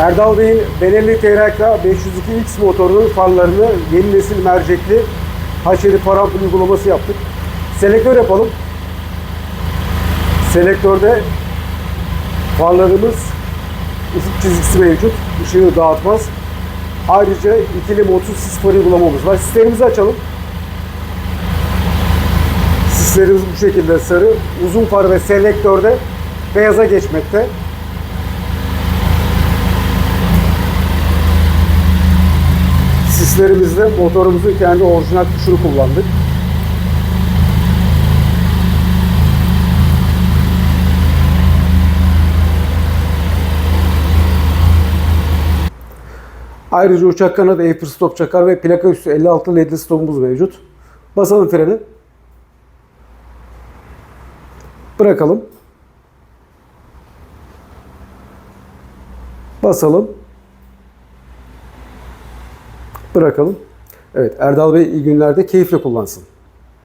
Erdal Bey'in Benelli TRK 502X motorunun farlarını yeni nesil mercekli haşeri parampul uygulaması yaptık. Selektör yapalım. Selektörde farlarımız ufuk çizgisi mevcut. Işığı dağıtmaz. Ayrıca ikili modsuz sis farı uygulamamız var. Sislerimizi açalım. Sislerimiz bu şekilde sarı. Uzun far ve selektörde beyaza geçmekte. Sislerimizde motorumuzun kendi orijinal tuşunu kullandık. Ayrıca uçak kanadı, air stop çakar ve plaka üstü 56 ledli stopumuz mevcut. Basalım freni. Bırakalım. Basalım. Bırakalım. Evet Erdal Bey iyi günlerde keyifle kullansın.